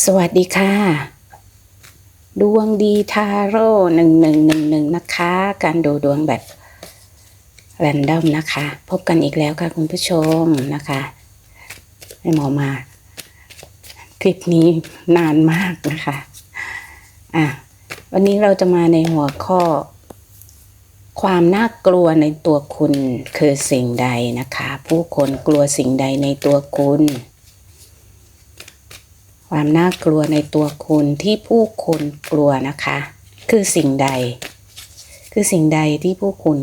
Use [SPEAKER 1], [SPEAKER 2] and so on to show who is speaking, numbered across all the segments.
[SPEAKER 1] สวัสดีค่ะ ดวงดีทาโร่หนึ่งหนึ่งหนึ่งหนึ่งนะคะ การดูดวงแบบแรนดอมนะคะ พบกันอีกแล้วค่ะคุณผู้ชมนะคะให้หมอมา คลิปนี้นานมากนะคะอะวันนี้เราจะมาในหัวข้อ ความน่ากลัวในตัวคุณคือสิ่งใดนะคะ ผู้คนกลัวสิ่งใดในตัวคุณ ความน่ากลัวในตัวคุณที่ผู้คนกลัวนะคะ คือสิ่งใด คือสิ่งใดที่ผู้คุณ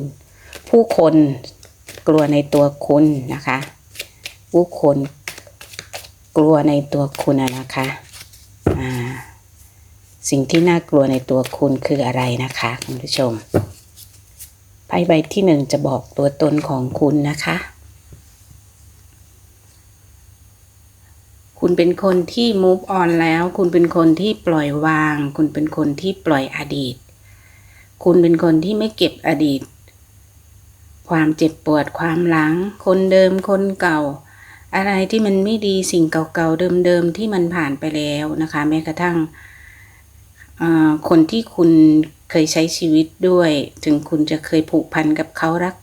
[SPEAKER 1] ผู้คนกลัวในตัวคุณนะคะ ผู้คนกลัวในตัวคุณนะคะสิ่งที่น่ากลัวในตัวคุณคืออะไรนะคะคุณผู้ชมไพ่ใบที่หนึ่งจะบอกตัวตนของคุณนะคะ คุณเป็นคนที่ move on แล้ว คุณเป็นคนที่ปล่อยวาง คุณเป็นคนที่ปล่อยอดีต คุณเป็นคนที่ไม่เก็บอดีต ความเจ็บปวดความหลัง คนเดิมคนเก่า อะไรที่มันไม่ดีสิ่งเก่าๆเดิมๆที่มันผ่านไปแล้วนะคะ แม้กระทั่งคนที่คุณเคยใช้ชีวิตด้วย ถึงคุณจะเคยผูกพันกับเขารัก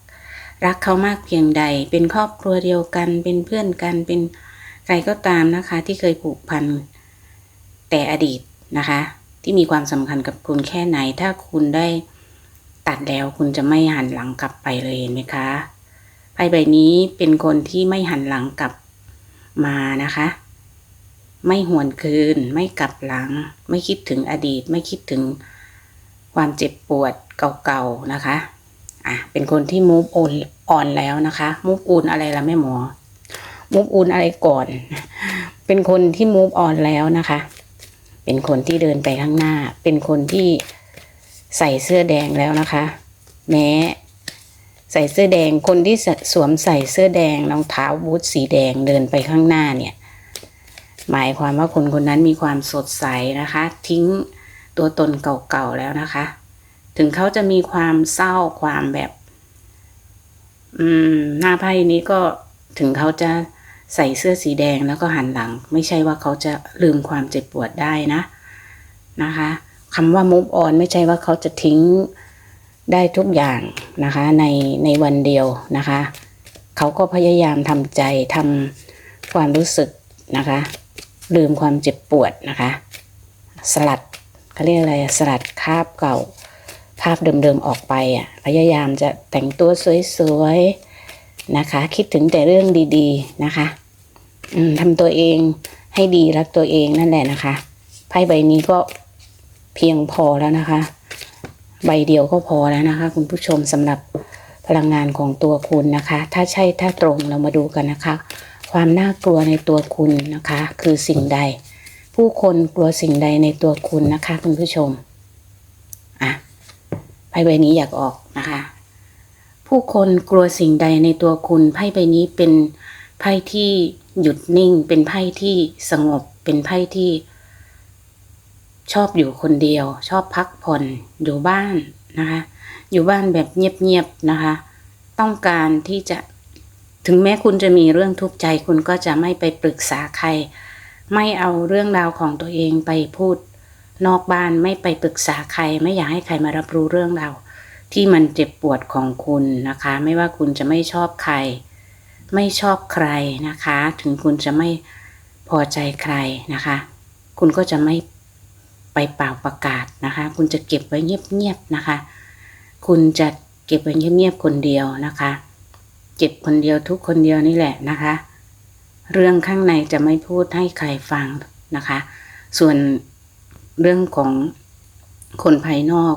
[SPEAKER 1] รักเขามากเพียงใด เป็นครอบครัวเดียวกัน เป็นเพื่อนกันเป็น ใครก็ตามนะคะที่เคยผูกพันแต่อดีตนะคะ ที่มีความสำคัญกับคุณแค่ไหน ถ้าคุณได้ตัดแล้วคุณจะไม่หันหลังกลับไปเลยเห็นไหมคะไพ่ใบนี้เป็นคนที่ไม่หันหลังกลับมานะคะ ไม่หวนคืน ไม่กลับหลัง ไม่คิดถึงอดีต ไม่คิดถึงความเจ็บปวดเก่าๆนะคะ อะ เป็นคนที่ move on on แล้วนะคะ move on อะไรละแม่หมอ move on อะไรก่อน เป็นคนที่ move on แล้วนะคะ เป็นคนที่เดินไปข้างหน้า เป็นคนที่ใส่เสื้อแดงแล้วนะคะ แม้ใส่เสื้อแดงคนที่สวมใส่เสื้อแดงรองเท้าบูทสีแดงเดินไปข้างหน้าเนี่ย หมายความว่าคนคนนั้นมีความสดใสนะคะ ทิ้งตัวตนเก่าๆแล้วนะคะ ถึงเขาจะมีความเศร้าความแบบ อืม หน้าไพ่นี้ก็ถึงเขาจะ ใส่เสื้อสีแดงแล้วก็หันหลัง ไม่ใช่ว่าเขาจะลืมความเจ็บปวดได้นะนะคะคำว่า move on ไม่ใช่ว่าเขาจะทิ้งได้ทุกอย่างนะคะในในวันเดียวนะคะ เขาก็พยายามทำใจทำความรู้สึกนะคะ ลืมความเจ็บปวดนะคะ สลัดเขาเรียกอะไรสลัดคาบเก่า ภาพเดิมๆออกไปอะพยายามจะแต่งตัวสวยๆ นะคะ คิดถึงแต่เรื่องดีๆนะคะทำตัวเองให้ดีรักตัวเองนั่นแหละนะคะไพ่ใบนี้ก็เพียงพอแล้วนะคะ ใบเดียวก็พอแล้วนะคะ คุณผู้ชมสำหรับพลังงานของตัวคุณนะคะ ถ้าใช่ถ้าตรงเรามาดูกันนะคะ ความน่ากลัวในตัวคุณนะคะ คือสิ่งใด ผู้คนกลัวสิ่งใดในตัวคุณนะคะ คุณผู้ชมอะไพ่ใบนี้อยากออกนะคะ ผู้คนกลัวสิ่งใดในตัวคุณ ไพ่ใบนี้เป็นไพ่ที่หยุดนิ่ง เป็นไพ่ที่สงบ เป็นไพ่ที่ ชอบอยู่คนเดียว ชอบพักผ่อนอยู่บ้านนะคะ อยู่บ้านแบบเงียบๆนะคะ ต้องการที่จะถึงแม้คุณจะมีเรื่องทุกข์ใจ คุณก็จะไม่ไปปรึกษาใคร ไม่เอาเรื่องราวของตัวเองไปพูด นอกบ้านไม่ไปปรึกษาใคร ไม่อยากให้ใครมารับรู้เรื่องราว ที่มันเจ็บปวดของคุณนะคะ ไม่ว่าคุณจะไม่ชอบใคร ไม่ชอบใครนะคะ ถึงคุณจะไม่พอใจใครนะคะ คุณก็จะไม่ไปเป่าประกาศนะคะ คุณจะเก็บไว้เงียบๆนะคะ คุณจะเก็บไว้เงียบๆคนเดียวนะคะเก็บคนเดียวทุกคนเดียวนี่แหละนะคะ เรื่องข้างในจะไม่พูดให้ใครฟังนะคะ ส่วนเรื่องของคนภายนอก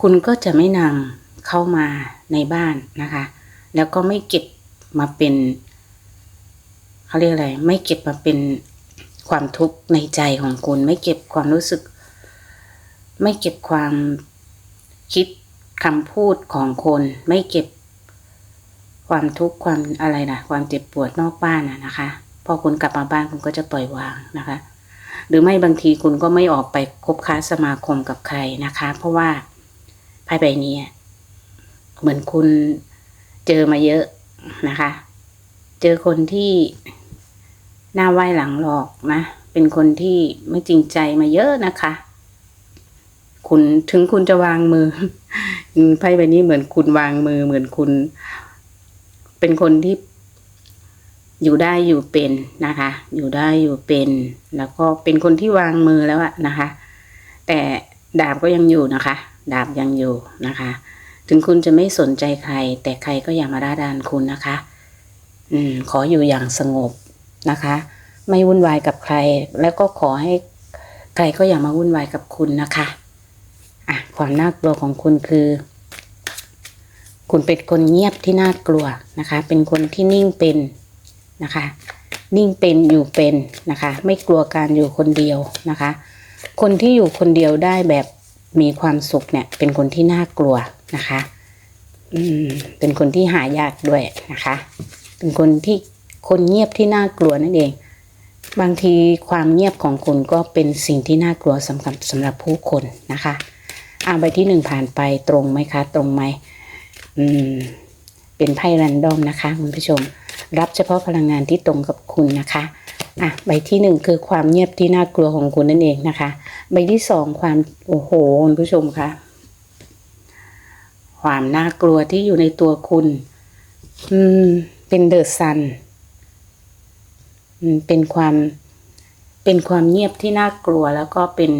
[SPEAKER 1] คุณก็จะไม่นำเข้ามาในบ้านนะคะ แล้วก็ไม่เก็บมาเป็นเขาเรียกอะไร ไม่เก็บมาเป็นความทุกข์ในใจของคุณ ไม่เก็บความรู้สึก ไม่เก็บความคิดคำพูดของคน ไม่เก็บความทุกข์ความอะไรนะความเจ็บปวดนอกบ้านนะนะคะ พอคุณกลับมาบ้านคุณก็จะปล่อยวางนะคะ หรือไม่บางทีคุณก็ไม่ออกไปคบค้าสมาคมกับใครนะคะ เพราะว่า ไพ่ใบนี้เหมือนคุณเจอมาเยอะนะคะ เจอคนที่หน้าไหว้หลังหลอกนะ เป็นคนที่ไม่จริงใจมาเยอะนะคะ คุณถึงคุณจะวางมือไพ่ใบนี้เหมือนคุณวางมือ เหมือนคุณ เป็นคนที่อยู่ได้อยู่เป็นนะคะ อยู่ได้อยู่เป็น แล้วก็เป็นคนที่วางมือแล้วอะนะคะ แต่ดาบก็ยังอยู่นะคะ ดาบยังอยู่นะคะ ถึงคุณจะไม่สนใจใคร แต่ใครก็อย่ามาด้าดานคุณนะคะ อืม ขออยู่อย่างสงบนะคะ ไม่วุ่นวายกับใคร แล้วก็ขอให้ใครก็อย่ามาวุ่นวายกับคุณนะคะอะความน่ากลัวของคุณคือ คุณเป็นคนเงียบที่น่ากลัวนะคะ เป็นคนที่นิ่งเป็นนะคะ นิ่งเป็นอยู่เป็นนะคะ ไม่กลัวการอยู่คนเดียวนะคะ คนที่อยู่คนเดียวได้แบบ มีความสุขเนี่ย เป็นคนที่น่ากลัวนะคะ อืม เป็นคนที่หายากด้วยนะคะ เป็นคนที่คนเงียบที่น่ากลัวนั่นเอง บางทีความเงียบของคุณก็เป็นสิ่งที่น่ากลัวสำหรับสำหรับผู้คนนะคะอ่าใบที่หนึ่งผ่านไปตรงไหมคะ ตรงไหมอืม เป็นไพ่แรนดอมนะคะคุณผู้ชม รับเฉพาะพลังงานที่ตรงกับคุณนะคะ อะใบที่หนึ่งคือความเงียบที่น่ากลัวของคุณนั่นเองนะคะ ใบที่สองความโอ้โหคุณผู้ชมคะความน่ากลัวที่อยู่ในตัวคุณ อืม เป็นเดอะซันเป็นความเป็นความเงียบที่น่ากลัวแล้วก็เป็น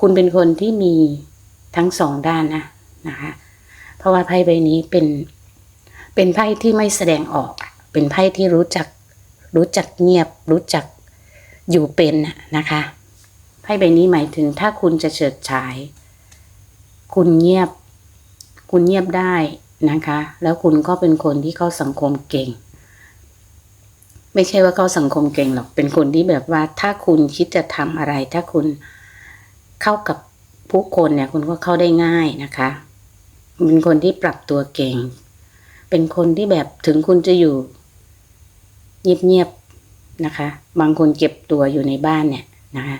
[SPEAKER 1] คุณเป็นคนที่มีทั้งสองด้านนะนะคะ เพราะว่าไพ่ใบนี้เป็น เป็นไพ่ที่ไม่แสดงออก เป็นไพ่ที่รู้จัก รู้จักเงียบ รู้จักอยู่เป็นนะคะไพ่ใบนี้หมายถึงถ้าคุณจะเฉิดฉาย คุณเงียบ คุณเงียบได้นะคะ แล้วคุณก็เป็นคนที่เข้าสังคมเก่ง ไม่ใช่ว่าเข้าสังคมเก่งหรอก เป็นคนที่แบบว่าถ้าคุณคิดจะทำอะไร ถ้าคุณเข้ากับผู้คนเนี่ย คุณก็เข้าได้ง่ายนะคะ เป็นคนที่ปรับตัวเก่ง เป็นคนที่แบบถึงคุณจะอยู่ เงียบๆนะคะ บางคนเก็บตัวอยู่ในบ้านเนี่ยนะคะ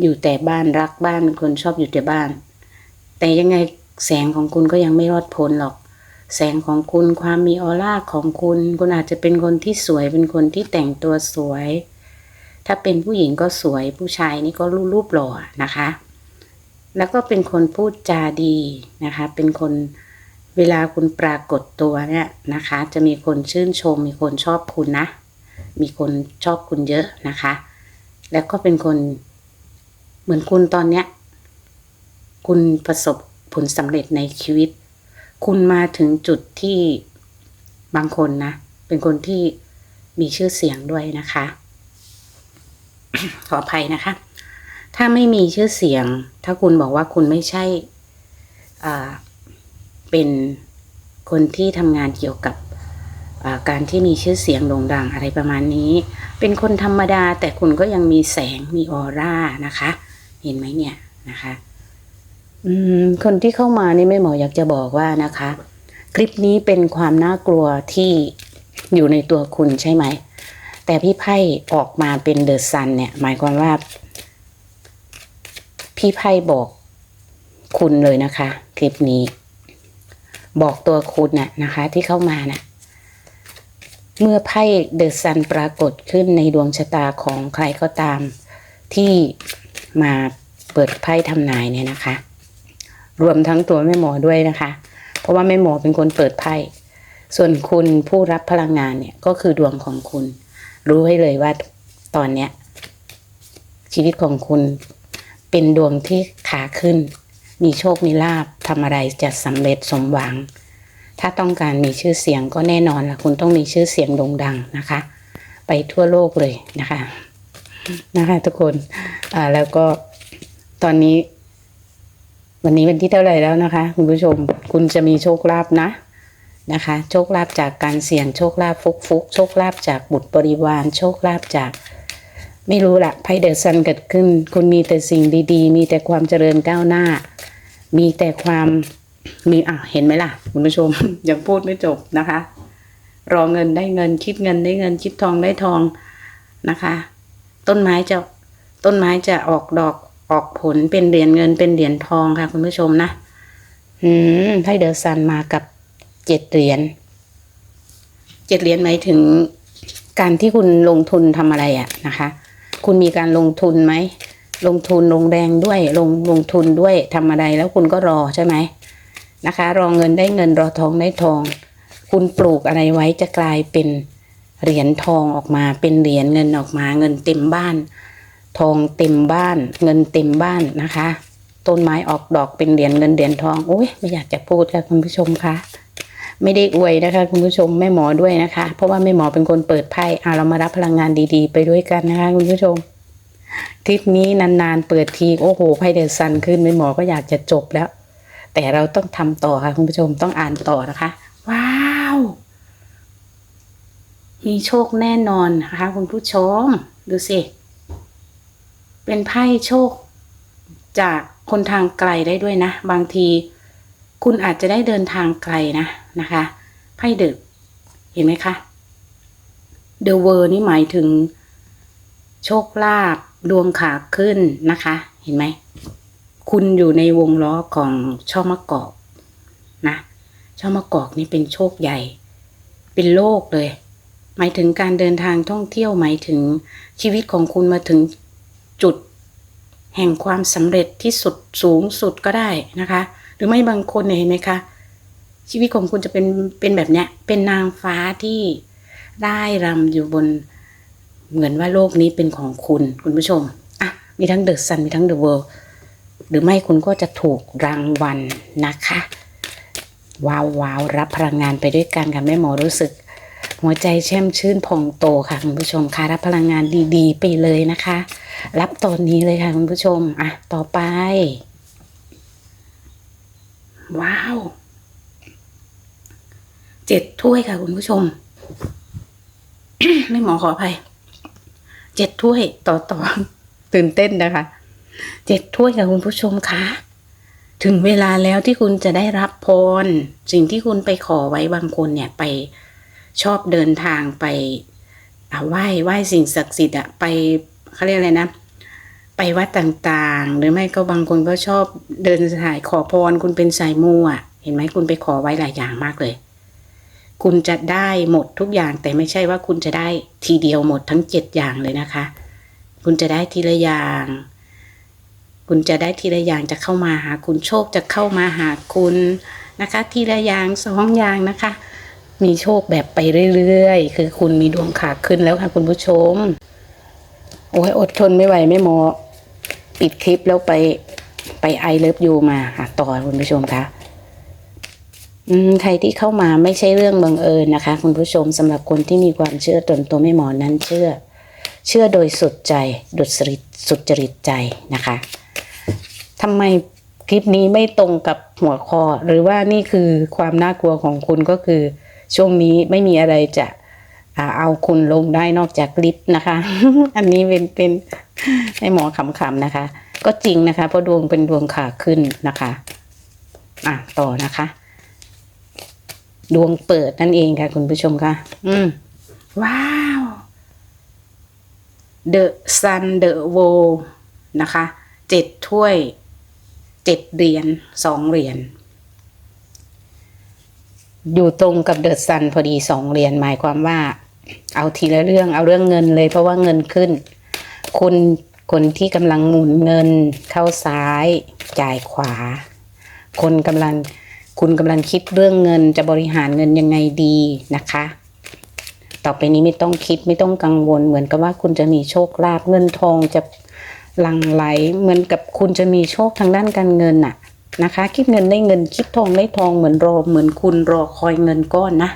[SPEAKER 1] อยู่แต่บ้านรักบ้านเป็นคนชอบอยู่แต่บ้าน แต่ยังไงแสงของคุณก็ยังไม่รอดพ้นหรอก แสงของคุณความมีออร่าของคุณ คุณอาจจะเป็นคนที่สวยเป็นคนที่แต่งตัวสวย ถ้าเป็นผู้หญิงก็สวยผู้ชายนี่ก็รูปรูปหล่อนะคะ แล้วก็เป็นคนพูดจาดีนะคะ เป็นคนเวลาคุณปรากฏตัวเนี่ยนะคะ จะมีคนชื่นชมมีคนชอบคุณนะ มีคนชอบคุณเยอะนะคะ แล้วก็เป็นคนเหมือนคุณตอนเนี้ย คุณประสบผลสำเร็จในชีวิต คุณมาถึงจุดที่บางคนนะ เป็นคนที่มีชื่อเสียงด้วยนะคะ ขออภัยนะคะ ถ้าไม่มีชื่อเสียง ถ้าคุณบอกว่าคุณไม่ใช่อ่าเป็นคนที่ทำงานเกี่ยวกับ การที่มีชื่อเสียงโด่งดังอะไรประมาณนี้ เป็นคนธรรมดาแต่คุณก็ยังมีแสงมีออร่านะคะ เห็นไหมเนี่ยนะคะอืมคนที่เข้ามานี่ไม่หมออยากจะบอกว่านะคะ คลิปนี้เป็นความน่ากลัวที่อยู่ในตัวคุณใช่ไหม แต่พี่ไพ่ออกมาเป็นเดอะซันเนี่ย หมายความว่า พี่ไพ่บอกคุณเลยนะคะ คลิปนี้ บอกตัวคุณน่ะนะคะ ที่เข้ามาน่ะ เมื่อไพ่เดอะซันปรากฏขึ้นในดวงชะตาของใครก็ตาม ที่มาเปิดไพ่ทำนายเนี่ยนะคะ รวมทั้งตัวแม่หมอด้วยนะคะ เพราะว่าแม่หมอเป็นคนเปิดไพ่ส่วนคุณผู้รับพลังงานเนี่ยก็คือดวงของคุณ รู้ไว้เลยว่าตอนเนี้ยชีวิตของคุณเป็นดวงที่ขาขึ้น มีโชค มีลาบทำอะไรจะสำเร็จสมหวัง ถ้าต้องการมีชื่อเสียงก็แน่นอนละคุณต้องมีชื่อเสียงโด่งดังนะคะ ไปทั่วโลกเลยนะคะ นะคะ ทุกคนอ่าแล้วก็ตอนนี้ วันนี้เป็นที่เท่าไหร่แล้วนะคะ คุณผู้ชมคุณจะมีโชคลาภนะนะคะ โชคลาภจากการเสี่ยงโชคลาภฟุกฟุกโชคลาภจากบุตรบริวาร โชคลาภจากไม่รู้ละไพ่เดอะซันเกิดขึ้น คุณมีแต่สิ่งดี ๆ มีแต่ความเจริญก้าวหน้า มีแต่ความ มีอะเห็นไหมล่ะคุณผู้ชม ยังพูดไม่จบนะคะ รอเงินได้เงินคิดเงินได้เงินคิดทองได้ทองนะคะ ต้นไม้จะต้นไม้จะออกดอกออกผลเป็นเหรียญเงินเป็นเหรียญทองค่ะ คุณผู้ชมนะอืมไพ่เดอซันมากับเจ็ดเหรียญเจ็ดเหรียญหมายถึงการที่คุณลงทุนทำอะไรอะนะคะ คุณมีการลงทุนไหมลงทุนลงแรงด้วยลงลงทุนด้วยทำอะไรแล้วคุณก็รอใช่ไหม นะคะ รอเงินได้เงินรอทองได้ทอง คุณปลูกอะไรไว้จะกลายเป็นเหรียญทองออกมา เป็นเหรียญเงินออกมา เงินเต็มบ้าน ทองเต็มบ้าน เงินเต็มบ้านนะคะ ต้นไม้ออกดอกเป็นเหรียญเงินเหรียญทองโอ้ยไม่อยากจะพูดค่ะคุณผู้ชมคะไม่ได้อวยนะคะคุณผู้ชมแม่หมอด้วยนะคะ เพราะว่าแม่หมอเป็นคนเปิดไพ่เอาเรามารับพลังงานดีๆ ไปด้วยกันนะคะคุณผู้ชมคลิปนี้นานๆ เปิดทีโอ้โหไพ่เดซันขึ้นแม่หมอก็อยากจะจบแล้ว แต่เราต้องทำต่อค่ะคุณผู้ชมต้องอ่านต่อนะคะ ว้าว มีโชคแน่นอนนะคะ คุณผู้ชม ดูสิ เป็นไพ่โชค จากคนทางไกลได้ด้วยนะ บางที คุณอาจจะได้เดินทางไกลนะนะคะไพ่เดอะเห็นไหมคะ The World นี่หมายถึง โชคลาภดวงขาขึ้นนะคะ เห็นไหม คุณอยู่ในวงล้อของช่อมะกอกนะช่อมะกอกนี่เป็นโชคใหญ่ เป็นโลกเลย หมายถึงการเดินทางท่องเที่ยวหมายถึงชีวิตของคุณมาถึงจุด แห่งความสำเร็จที่สุดสูงสุดก็ได้นะคะ หรือไม่บางคนเนี่ยเห็นไหมคะ ชีวิตของคุณจะเป็นเป็นแบบเนี้ยเป็นนางฟ้าที่ได้รำอยู่บนเหมือนว่าโลกนี้เป็นของคุณคุณผู้ชมอะมีทั้งเดอะซันมีทั้งเดอะเวิลด์ หรือไม่คุณก็จะถูกรางวัลนะคะว้าวว้าวรับพลังงานไปด้วยกันค่ะแม่หมอรู้สึก หัวใจแช่มชื่นพองโตค่ะคุณผู้ชมค่ะรับพลังงานดีๆ ไปเลยนะคะ รับตอนนี้เลยค่ะคุณผู้ชมอะต่อไป ว้าวเจ็ดถ้วยค่ะคุณผู้ชมไม่หมอขออภัยเจ็ดถ้วยต่อต่อตื่นเต้นนะคะ เจ็ดถ้วยค่ะคุณผู้ชมคะถึงเวลาแล้วที่คุณจะได้รับพร สิ่งที่คุณไปขอไว้บางคนเนี่ยไปชอบเดินทางไปไหว้ไหว้สิ่งศักดิ์สิทธิ์อะไปเขาเรียกอะไรนะ ไปวัดต่างๆ หรือไม่ก็บางคนก็ชอบเดินสายขอพร คุณเป็นสายมูอะเห็นไหมคุณไปขอไว้หลายอย่างมากเลย คุณจะได้หมดทุกอย่างแต่ไม่ใช่ว่าคุณจะได้ทีเดียวหมดทั้งเจ็ดอย่างเลยนะคะ คุณจะได้ทีละอย่าง คุณจะได้ทีละอย่างจะเข้ามาหาคุณโชคจะเข้ามาหาคุณนะคะ ทีละอย่างสองอย่างนะคะ มีโชคแบบไปเรื่อยๆ คือคุณมีดวงขาขึ้นแล้วค่ะคุณผู้ชม โอ้ยอดทนไม่ไหวไม่หมอปิดคลิปแล้วไปไปไอเลิฟยูมาค่ะต่อคุณผู้ชมคะอืมใครที่เข้ามาไม่ใช่เรื่องบังเอิญนะคะ คุณผู้ชมสำหรับคนที่มีความเชื่อตนตัวไม่หมอนั้นเชื่อ เชื่อโดยสุดใจดุษริตสุจริตใจนะคะ ทำไมคลิปนี้ไม่ตรงกับหัวข้อ หรือว่านี่คือความน่ากลัวของคุณก็คือ ช่วงนี้ไม่มีอะไรจะเอาคุณลงได้นอกจากลิฟต์นะคะ อันนี้เป็นเป็นให้หมอขำๆนะคะ ก็จริงนะคะ เพราะดวงเป็นดวงขาขึ้นนะคะ อะต่อนะคะ ดวงเปิดนั่นเองค่ะ คุณผู้ชมค่ะ อืม ว้าว The Sun The World นะคะ เจ็ดถ้วย จ็ดเหรียญสองเหรียญอยู่ตรงกับเดอะซันพอดีสองเหรียญหมายความว่า เอาทีละเรื่องเอาเรื่องเงินเลย เพราะว่าเงินขึ้น คุณคนที่กำลังหมุนเงินเข้าซ้ายจ่ายขวา คนกำลังคุณกำลังคิดเรื่องเงินจะบริหารเงินยังไงดีนะคะ ต่อไปนี้ไม่ต้องคิดไม่ต้องกังวลเหมือนกับว่าคุณจะมีโชคลาภเงินทองจะ หลั่งไหลเหมือนกับคุณจะมีโชคทางด้านการเงินน่ะนะคะ คิดเงินได้เงินคิดทองได้ทองเหมือนรอเหมือนคุณรอคอยเงินก้อนนะ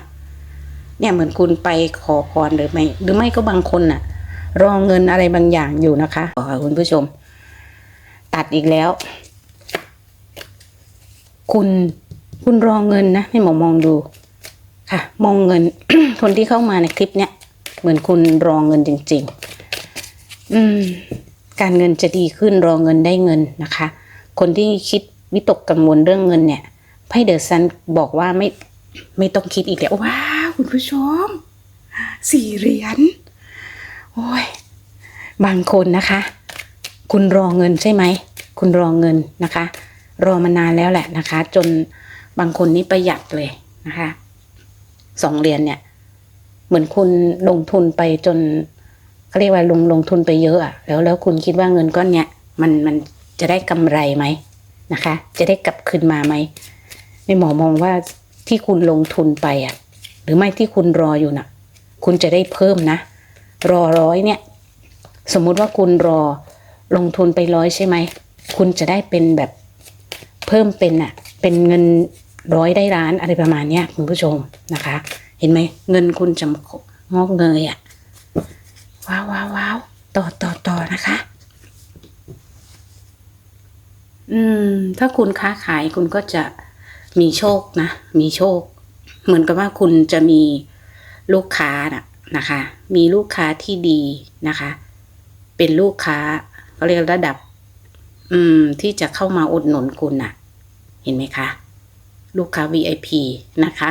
[SPEAKER 1] เนี่ยเหมือนคุณไปขอพรหรือไม่หรือไม่ก็บางคนน่ะ รอเงินอะไรบางอย่างอยู่นะคะขอคุณผู้ชม ตัดอีกแล้ว คุณคุณรอเงินนะให้หมอมองดู ค่ะ มองเงิน คนที่เข้ามาในคลิปเนี้ยเหมือนคุณรอเงินจริง ๆ อืม การเงินจะดีขึ้นรอเงินได้เงินนะคะ คนที่คิดวิตกกังวลเรื่องเงินเนี่ยไพ่เดอะซันบอกว่าไม่ไม่ต้องคิดอีกแล้วว้าวคุณผู้ชมสี่เหรียญโอ้ยบางคนนะคะ คุณรอเงินใช่ไหม คุณรอเงินนะคะ รอมานานแล้วแหละนะคะ จนบางคนนี่ประหยัดเลยนะคะสองเหรียญเนี่ย เหมือนคุณลงทุนไปจน เขาเรียกว่าลงลงทุนไปเยอะอะแล้วแล้วคุณคิดว่าเงินก้อนเนี้ยมันมันจะได้กำไรไหมนะคะ จะได้กลับคืนมาไหมในหมอมองว่าที่คุณลงทุนไปอะหรือไม่ที่คุณรออยู่น่ะ คุณจะได้เพิ่มนะ รอร้อยเนี่ย สมมุติว่าคุณรอลงทุนไปร้อยใช่ไหม คุณจะได้เป็นแบบเพิ่มเป็นอะเป็นเงินร้อยได้ล้านอะไรประมาณเนี้ยคุณผู้ชมนะคะ เห็นไหมเงินคุณจะงอกเงยอะ ว้าวว้าววาวต่อต่อต่อนะคะ อืม ถ้าคุณค้าขายคุณก็จะมีโชคนะ มีโชค เหมือนกับว่าคุณจะมีลูกค้านะนะคะ มีลูกค้าที่ดีนะคะ เป็นลูกค้าเขาเรียกระดับ อืม ที่จะเข้ามาอุดหนุนคุณน่ะ เห็นไหมคะ ลูกค้า VIP นะคะ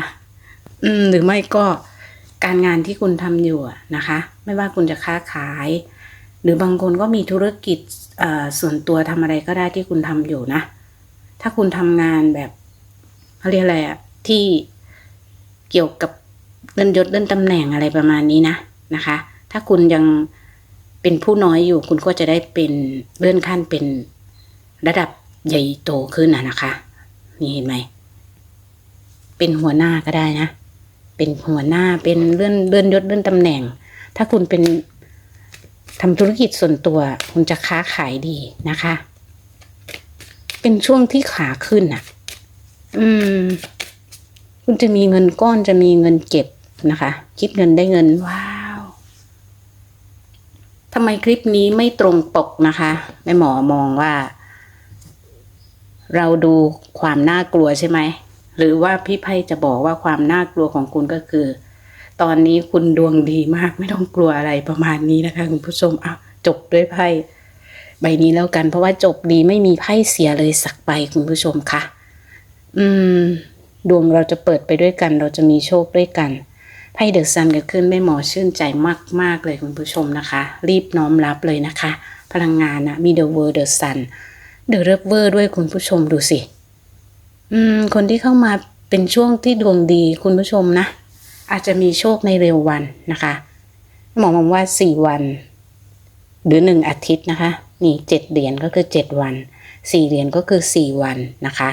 [SPEAKER 1] อืม หรือไม่ก็ การงานที่คุณทำอยู่นะคะ ไม่ว่าคุณจะค้าขาย หรือบางคนก็มีธุรกิจส่วนตัวทำอะไรก็ได้ที่คุณทำอยู่นะ ถ้าคุณทำงานแบบเขาเรียกอะไรอะที่เกี่ยวกับเลื่อนยศเลื่อนตำแหน่งอะไรประมาณนี้นะนะคะ ถ้าคุณยังเป็นผู้น้อยอยู่ คุณก็จะได้เป็นเลื่อนขั้นเป็นระดับใหญ่โตขึ้นนะนะคะ นี่เห็นไหม เป็นหัวหน้าก็ได้นะ เป็นหัวหน้าเป็นเลื่อนเลื่อนยศเลื่อนตำแหน่ง ถ้าคุณเป็นทำธุรกิจส่วนตัว คุณจะค้าขายดีนะคะ เป็นช่วงที่ขาขึ้นอะ อืม คุณจะมีเงินก้อนจะมีเงินเก็บนะคะ คิดเงินได้เงินว้าวทำไมคลิปนี้ไม่ตรงปกนะคะแม่หมอมองว่า เราดูความน่ากลัวใช่ไหม หรือว่าพี่ไพ่จะบอกว่าความน่ากลัวของคุณก็คือ ตอนนี้คุณดวงดีมากไม่ต้องกลัวอะไรประมาณนี้นะคะ คุณผู้ชมอ้าจบด้วยไพ่ใบนี้แล้วกัน เพราะว่าจบดีไม่มีไพ่เสียเลยสักใบคุณผู้ชมค่ะ อืม ดวงเราจะเปิดไปด้วยกัน เราจะมีโชคด้วยกันไพ่เดอะซันเกิดขึ้นแม่หมอชื่นใจมาก ๆ เลยคุณผู้ชมนะคะ รีบน้อมรับเลยนะคะ พลังงานนะมีเดอะเวอร์เดอะซันเดอะเรเวอร์ด้วยคุณผู้ชมดูสิ อืม คนที่เข้ามาเป็นช่วงที่ดวงดีคุณผู้ชมนะ อาจจะมีโชคในเร็ววันนะคะ หมอมองว่าสี่วัน หรือหนึ่งอาทิตย์นะคะ นี่เจ็ดเหรียญก็คือเจ็ดวันสี่เหรียญก็คือสี่วันนะคะ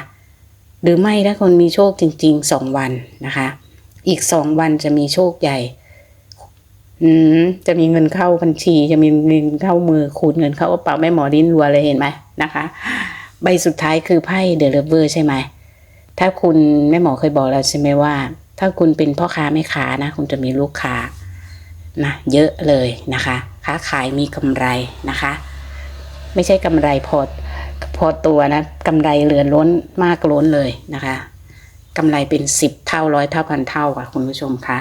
[SPEAKER 1] หรือไม่ถ้าคนมีโชคจริงๆสองวันนะคะ อีกสองวันจะมีโชคใหญ่อืมจะมีเงินเข้าบัญชี จะมีเงินเข้ามือคูณเงินเข้ากระเป๋าแม่หมอดิ้นรัวเลยเห็นไหมนะคะ ใบสุดท้ายคือไพ่เดอะเลเวอร์ใช่ไหม ถ้าคุณแม่หมอเคยบอกแล้วใช่ไหมว่า ถ้าคุณเป็นพ่อค้าแม่ค้านะ คุณจะมีลูกค้านะเยอะเลยนะคะ ค้าขายมีกำไรนะคะ ไม่ใช่กำไรพอพอตัวนะกำไรเหลือล้นมากล้นเลยนะคะกำไรเป็นสิบเท่าร้อยเท่าพันเท่าค่ะคุณผู้ชมคะ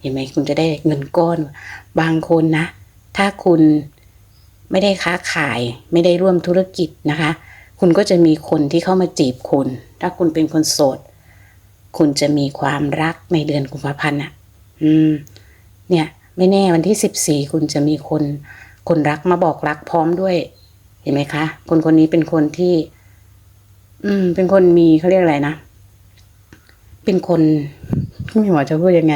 [SPEAKER 1] เห็นไหมคุณจะได้เงินก้อนบางคนนะ ถ้าคุณไม่ได้ค้าขายไม่ได้ร่วมธุรกิจนะคะ คุณก็จะมีคนที่เข้ามาจีบคุณ ถ้าคุณเป็นคนโสด คุณจะมีความรักในเดือนกุมภาพันธ์อะ อืม เนี่ย ไม่แน่วันที่สิบสี่คุณจะมีคน คนรักมาบอกรักพร้อมด้วย เห็นไหมคะ คนคนนี้เป็นคนที่ อืม เป็นคนมีเขาเรียกอะไรนะ เป็นคนไม่รู้ว่าจะพูดยังไง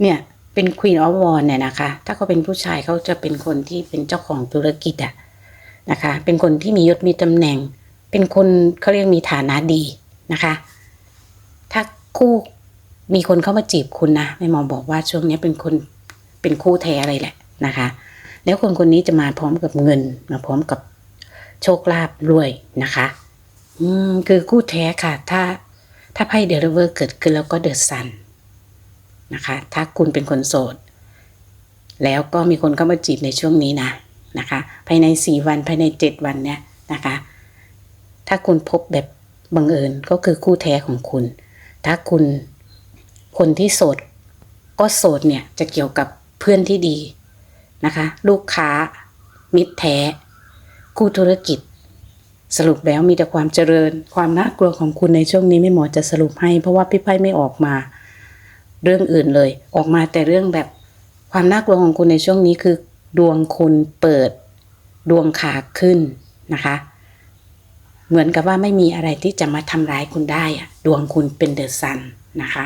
[SPEAKER 1] เนี่ย เป็น Queen of w a n เนี่ยนะคะ ถ้าเขาเป็นผู้ชายเขาจะเป็นคนที่เป็นเจ้าของธุรกิจอะ นะคะ เป็นคนที่มียศมีตำแหน่ง เป็นคนเขาเรียกมีฐานะดีนะคะ ถ้าคู่มีคนเข้ามาจีบคุณนะแม่มอบอกว่าช่วงนี้เป็นคนเป็นคู่แท้อะไรแหละนะคะ แล้วคนคนนี้จะมาพร้อมกับเงิน มาพร้อมกับโชคลาภด้วยนะคะ อืมคือคู่แท้ค่ะ ถ้าถ้าไพ่เดลิเวอร์เกิดขึ้นแล้วก็เดือะซันนะคะ ถ้าคุณเป็นคนโสด แล้วก็มีคนเข้ามาจีบในช่วงนี้นะ นะคะ ภายในสี่วันภายในเจ็ดวันเนี่ยนะคะ ถ้าคุณพบแบบบังเอิญก็คือคู่แท้ของคุณ ถ้าคุณคนที่โสด ก็โสดเนี่ยจะเกี่ยวกับเพื่อนที่ดีนะคะ ลูกค้า มิตรแท้คู่ธุรกิจ สรุปแล้วมีแต่ความเจริญ ความน่ากลัวของคุณในช่วงนี้ไม่หมอจะสรุปให้ เพราะว่าพี่ไพ่ไม่ออกมา เรื่องอื่นเลย ออกมาแต่เรื่องแบบความน่ากลัวของคุณในช่วงนี้คือ ดวงคุณเปิดดวงขาขึ้นนะคะ เหมือนกับว่าไม่มีอะไรที่จะมาทำร้ายคุณได้อะดวงคุณเป็นเดอะซันนะคะ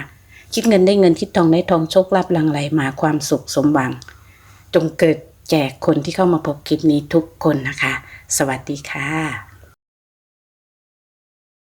[SPEAKER 1] คิดเงินได้เงินคิดทองได้ทองโชคลาภลังไหลมาความสุขสมหวัง จงเกิดแจกคนที่เข้ามาพบคลิปนี้ทุกคนนะคะ สวัสดีค่ะ